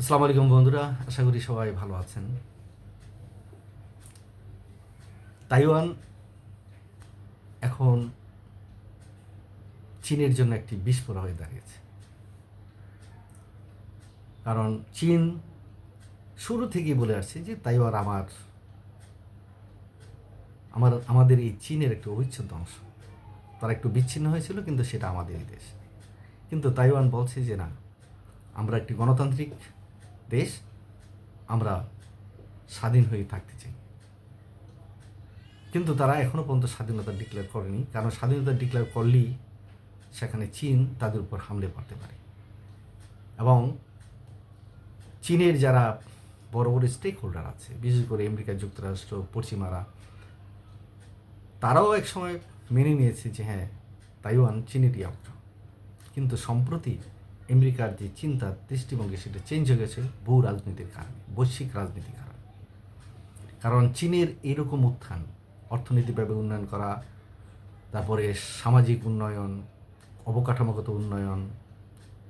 আসসালামু আলাইকুম বন্ধুরা, আশা করি সবাই ভালো আছেন। তাইওয়ান এখন চীনের জন্য একটি বিস্ফোরক হয়ে দাঁড়িয়েছে। কারণ চীন শুরু থেকেই বলে আসছে যে তাইওয়ান আমার আমার, আমাদের এই চীনের একটি অবিচ্ছেদ্য অংশ। তারা একটু বিচ্ছিন্ন হয়েছিল, কিন্তু সেটা আমাদেরই দেশ। কিন্তু তাইওয়ান বলছে যে না, আমরা একটি গণতান্ত্রিক দেশ আমরা স্বাধীন হয়ে থাকতে চাই। কিন্তু তারা এখনও পর্যন্ত স্বাধীনতা ডিক্লেয়ার করেনি, কারণ স্বাধীনতা ডিক্লেয়ার করলেই সেখানে চীন তাদের উপর হামলে পড়তে পারে। এবং চীনের যারা বড় বড় স্টেক হোল্ডার আছে, বিশেষ করে আমেরিকা যুক্তরাষ্ট্র, পশ্চিমারা, তারাও এক সময় মেনে নিয়েছে যে হ্যাঁ তাইওয়ান চীনেরই অংশ। কিন্তু সম্প্রতি আমেরিকার যে চিন্তা, দৃষ্টিভঙ্গি সেটা চেঞ্জ হয়ে গেছে ভূ রাজনীতির কারণে, বৈশ্বিক রাজনীতির কারণে। কারণ চীনের এরকম উত্থান অর্থনীতিভাবে উন্নয়ন করা, তারপরে সামাজিক উন্নয়ন, অবকাঠামোগত উন্নয়ন,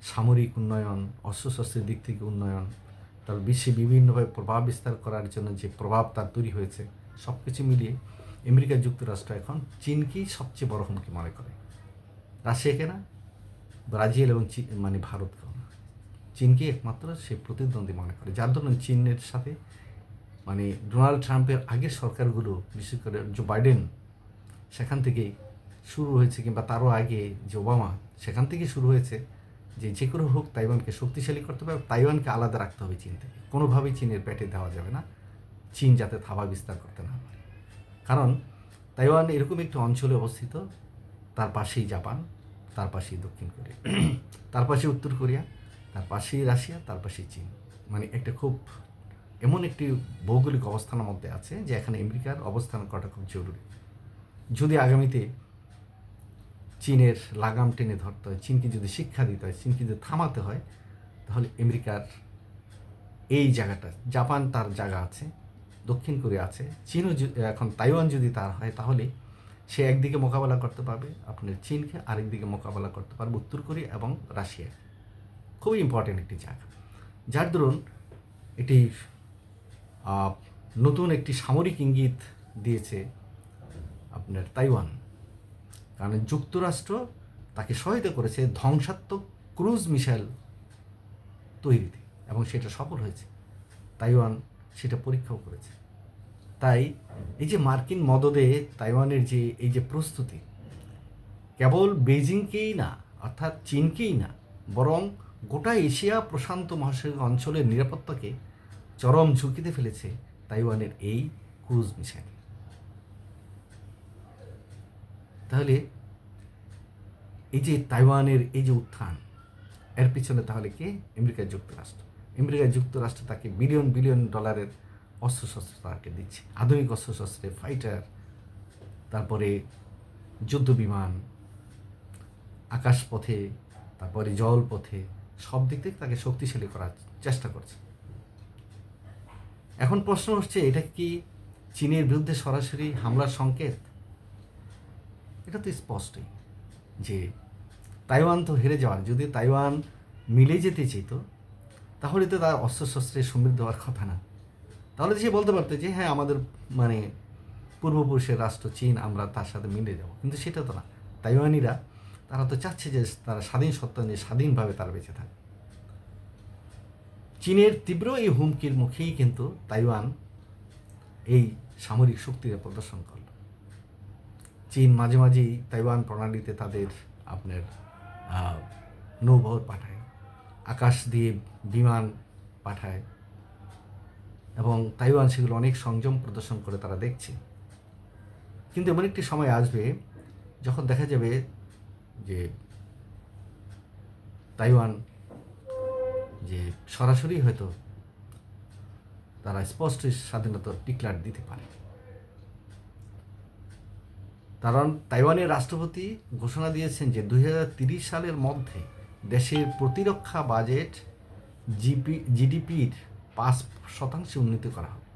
সামরিক উন্নয়ন, অস্ত্রশস্ত্রের দিক থেকে উন্নয়ন, তার বিশ্বে বিভিন্নভাবে প্রভাব বিস্তার করার জন্য যে প্রভাব তার তৈরি হয়েছে সব কিছু মিলিয়ে আমেরিকা যুক্তরাষ্ট্র এখন চীনকেই সবচেয়ে বড় হুমকি মনে করে। রাশিয়াকে না ব্রাজিল এবং মানে ভারতকেও না চীনকে একমাত্র সে প্রতিদ্বন্দ্বী মনে করে। যার জন্য চীনের সাথে মানে ডোনাল্ড ট্রাম্পের আগের সরকারগুলো, বিশেষ করে জো বাইডেন, সেখান থেকে শুরু হয়েছে কিংবা তারও আগে যে ওবামা, সেখান থেকে শুরু হয়েছে যে যে কোনো হোক তাইওয়ানকে শক্তিশালী করতে হবে, তাইওয়ানকে আলাদা রাখতে হবে চীন থেকে। কোনোভাবেই চীনের পেটে দেওয়া যাবে না। চীন যাতে থাবা বিস্তার করতে না পারে। কারণ তাইওয়ান এরকম একটি অঞ্চলে অবস্থিত, তার পাশেই জাপান। তার পাশেই দক্ষিণ কোরিয়া। তার পাশে উত্তর কোরিয়া, তার পাশেই রাশিয়া, তার পাশেই চীন। মানে একটা খুব এমন একটি ভৌগোলিক অবস্থানের মধ্যে আছে যে এখানে আমেরিকার অবস্থান করাটা খুব জরুরি। যদি আগামীতে চীনের লাগাম টেনে ধরতে হয়, চীনকে যদি শিক্ষা দিতে হয়, চীনকে যদি থামাতে হয়, তাহলে আমেরিকার এই জায়গাটা, জাপান তার জায়গা আছে, দক্ষিণ কোরিয়া আছে, চীনও এখন তাইওয়ান যদি তার হয়, তাহলে সে একদিকে মোকাবেলা করতে পারবে আপনার চীনকে, আরেকদিকে মোকাবেলা করতে পারবে উত্তর কোরিয়া এবং রাশিয়া। খুবই ইম্পর্টেন্ট একটি জায়গা। যার দরুন এটি নতুন একটি সামরিক ইঙ্গিত দিয়েছে আপনার তাইওয়ান। কারণ যুক্তরাষ্ট্র তাকে সহায়তা করেছে ধ্বংসাত্মক ক্রুজ মিসাইল তৈরিতে এবং সেটা সফল হয়েছে। তাইওয়ান সেটা পরীক্ষাও করেছে। তাই এই যে মার্কিন মদদে তাইওয়ানের যে, এই যে প্রস্তুতি, কেবল বেজিংকেই না, অর্থাৎ চীনকেই না, বরং গোটা এশিয়া প্রশান্ত মহাসাগরীয় অঞ্চলের নিরাপত্তাকে চরম ঝুঁকিতে ফেলেছে তাইওয়ানের এই ক্রুজ মিসাইল। তাহলে এই যে তাইওয়ানের এই যে উত্থান, এর পিছনে তাহলে কে? আমেরিকা যুক্তরাষ্ট্র। আমেরিকা যুক্তরাষ্ট্র তাকে বিলিয়ন বিলিয়ন ডলারের অস্ত্রশস্ত্র তাকে দিচ্ছে। আধুনিক অস্ত্রশস্ত্রে ফাইটার তারপরে যুদ্ধ বিমান, আকাশপথে, তারপরে জলপথে, সব দিক থেকে তাকে শক্তিশালী করার চেষ্টা করছে। এখন প্রশ্ন হচ্ছে, এটা কি চীনের বিরুদ্ধে সরাসরি হামলার সংকেত? এটা তো স্পষ্টই যে তাইওয়ান তো হেরে যাওয়ার। যদি তাইওয়ান মিলে যেতে চেত তাহলে তো তার অস্ত্রশস্ত্রে সমৃদ্ধ হওয়ার কথা না। তাহলে সে বলতে পারতো যে হ্যাঁ আমাদের মানে পূর্বপুরুষের রাষ্ট্র চীন, আমরা তার সাথে মিলে যাব কিন্তু সেটা তো না। তাইওয়ানিরা, তারা তো চাচ্ছে যে, তারা স্বাধীন সত্তা নিয়ে স্বাধীনভাবে তারা বেঁচে থাকে। চীনের তীব্র এই হুমকির মুখেই কিন্তু তাইওয়ান এই সামরিক শক্তির প্রদর্শন করল। চীন মাঝে মাঝেই তাইওয়ান প্রণালীতে তাদের আপনার নৌবহর পাঠায়। আকাশ দিয়ে বিমান পাঠায়। এবং তাইওয়ান সেগুলো অনেক সংযম প্রদর্শন করে তারা দেখছে। কিন্তু এমন একটি সময় আসবে যখন দেখা যাবে যে তাইওয়ান যে সরাসরি হয়তো তারা স্পষ্ট স্বাধীনতা ডিক্লার দিতে পারে। কারণ তাইওয়ানের রাষ্ট্রপতি ঘোষণা দিয়েছেন যে দুই সালের মধ্যে দেশের প্রতিরক্ষা বাজেট জিপি জিডিপির পাঁচ শতাংশে উন্নীত করা হবে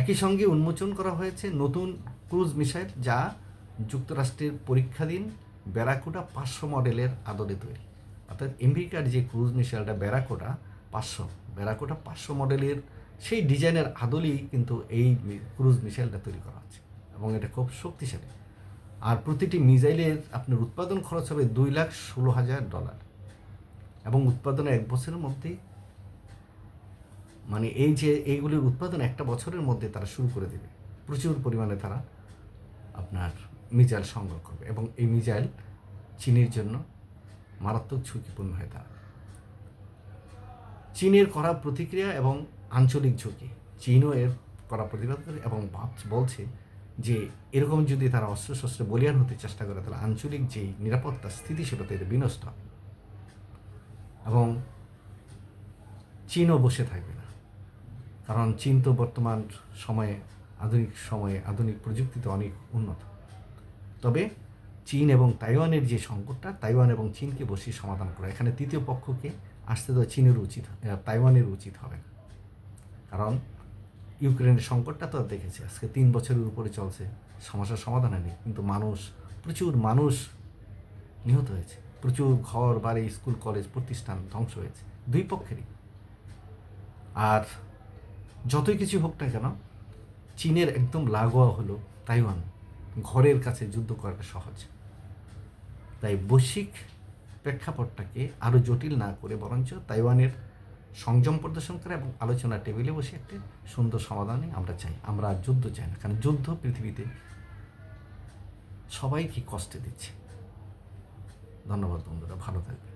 একই সঙ্গে উন্মোচন করা হয়েছে নতুন ক্রুজ মিসাইল যা যুক্তরাষ্ট্রের পরীক্ষাধীন ব্যারাকুডা পাঁচশো মডেলের আদলে তৈরি। অর্থাৎ আমেরিকার যে ক্রুজ মিসাইলটা ব্যারাকোটা পাঁচশো ব্যারাকোটা পাঁচশো মডেলের সেই ডিজাইনের আদলেই কিন্তু এই ক্রুজ মিসাইলটা তৈরি করা হচ্ছে এবং এটা খুব শক্তিশালী। আর প্রতিটি মিসাইলের আপনার উৎপাদন খরচ হবে দুই লাখ ষোলো হাজার ডলার এবং উৎপাদনে এক বছরের মধ্যেই মানে এই যে এইগুলির উৎপাদন একটা বছরের মধ্যে তারা শুরু করে দেবে। প্রচুর পরিমাণে তারা আপনার মিজাইল সংগ্রহ করবে এবং এই মিজাইল চীনের জন্য মারাত্মক ঝুঁকিপূর্ণ হয়ে দাঁড়াবে চীনের করা প্রতিক্রিয়া এবং আঞ্চলিক ঝুঁকি। চীনও এর করা প্রতিবাদ করে এবং বলছে যে এরকম যদি তারা অস্ত্র শস্ত্রে বলিয়ান হতে চেষ্টা করে, তাহলে আঞ্চলিক যেই নিরাপত্তা স্থিতিশীলতা এটা বিনষ্ট হবে। এবং চীনও বসে থাকবে না। কারণ চীন তো বর্তমান সময়ে, আধুনিক সময়ে, আধুনিক প্রযুক্তিতে অনেক উন্নত। তবে চীন এবং তাইওয়ানের যে সংকটটা, তাইওয়ান এবং চীনকে বসিয়ে সমাধান করা। এখানে তৃতীয় পক্ষকে আসতে তো চীনের উচিত তাইওয়ানের উচিত হবে। কারণ ইউক্রেনের সংকটটা তো দেখেছি, আজকে তিন বছরের উপরে চলছে, সমস্যার সমাধান হয়নি কিন্তু মানুষ, প্রচুর মানুষ নিহত হয়েছে। প্রচুর ঘর, বাড়ি, স্কুল, কলেজ, প্রতিষ্ঠান ধ্বংস হয়েছে, দুই পক্ষেরই। আর যতই কিছু হোক না কেন, চীনের একদম লাগোয়া হলো তাইওয়ান ঘরের কাছে যুদ্ধ করাটা সহজ। তাই বৈশ্বিক প্রেক্ষাপটটাকে আরও জটিল না করে বরঞ্চ তাইওয়ানের সংযম প্রদর্শন করে এবং আলোচনা টেবিলে বসে একটি সুন্দর সমাধানে আমরা চাই। আমরা আর যুদ্ধ চাই না, কারণ যুদ্ধ পৃথিবীতে সবাইকে কষ্টে দিচ্ছে। ধন্যবাদ বন্ধুরা, ভালো থাকবে